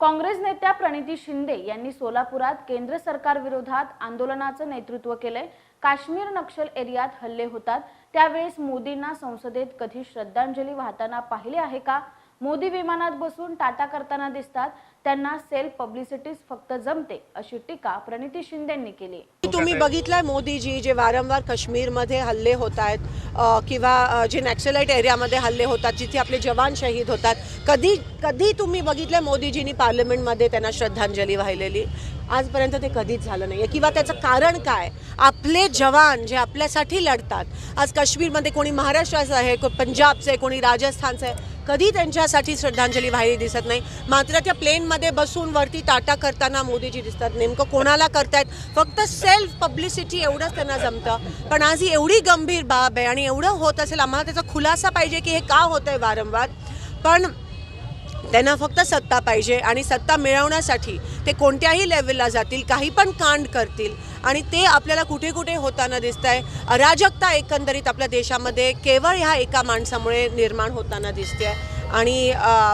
काँग्रेस नेत्या प्रणिती शिंदे यांनी सोलापुरात केंद्र सरकार विरोधात आंदोलनाचं नेतृत्व केलंय. काश्मीर नक्षल एरियात हल्ले होतात. त्यावेळेस मोदींना संसदेत कधी श्रद्धांजली वाहताना पाहिले आहे का? मोदी विमानात बसून टाटा करताना दिसतात. त्यांना सेल्फ पब्लिसिटीच फक्त जमते अशी टीका प्रणिती शिंदेंनी केली. तुम्ही बघितलंय मोदीजी जे वारंवार काश्मीरमध्ये हल्ले होत आहेत किंवा जे नॅक्सलाइट एरियामध्ये हल्ले होतात जिथे आपले जवान शहीद होतात. कधी कधी तुम्ही बघितलंय मोदीजींनी पार्लमेंटमध्ये त्यांना श्रद्धांजली वाहिलेली? आजपर्यंत ते कधीच झालं नाही किंवा त्याचं कारण काय? आपले जवान जे आपल्यासाठी लढतात. आज काश्मीरमध्ये कोणी महाराष्ट्राचं आहे कोणी पंजाबचं आहे कोणी राजस्थानचं आहे. कधी त्यांच्यासाठी श्रद्धांजली वाहिली दिसत नाही. मात्र त्या प्लेनमध्ये बसून वरती टाटा करताना मोदीजी दिसतात. नेमकं कोणाला करतायत? फक्त सेल्फ पब्लिसिटी एवढंच त्यांना जमतं. पण आज ही एवढी गंभीर बाब आहे आणि एवढं होत असेल आम्हाला त्याचा खुलासा पाहिजे की हे का होत आहे वारंवार. पण त्यांना फक्त सत्ता पाहिजे आणि सत्ता मिळवण्यासाठी ते कोणत्याही लेवलला जातील काही पण कांड करतील आणि ते आपल्याला कुठे कुठे होताना दिसत आहे अराजकता एकंदरीत आपल्या देशामध्ये केवळ ह्या एका माणसामुळे निर्माण होताना दिसते आणि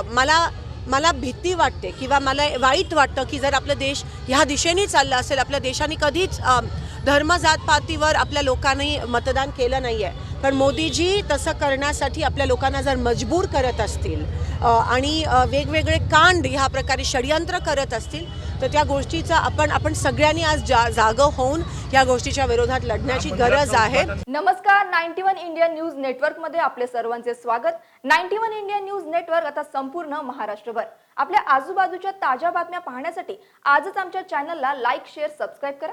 मला मला भीती वाटते किंवा मला वाईट वाटतं की जर आपला देश ह्या दिशेने चालला असेल आपल्या देशाने कधीच धर्म जातपातीवर आपल्या लोकांनी मतदान केलं नाही आहे पण मोदीजी तसं करण्यासाठी आपल्या लोकांना जर मजबूर करत असतील आणि वेगवेगळे कांड ह्या प्रकारे षडयंत्र करत असतील तर त्या गोष्टीचा आपण आपण सगळ्यांनी आज जा जागं होऊन या गोष्टीच्या विरोधात लढण्याची गरज आहे. नमस्कार नाईन्टी वन इंडिया न्यूज नेटवर्कमध्ये आपले सर्वांचे स्वागत. Ninety one India news network आता संपूर्ण महाराष्ट्रभर. आपल्या आजूबाजूच्या ताज्या बातम्या पाहण्यासाठी आजच आमच्या चॅनलला लाईक शेअर सबस्क्राईब करा.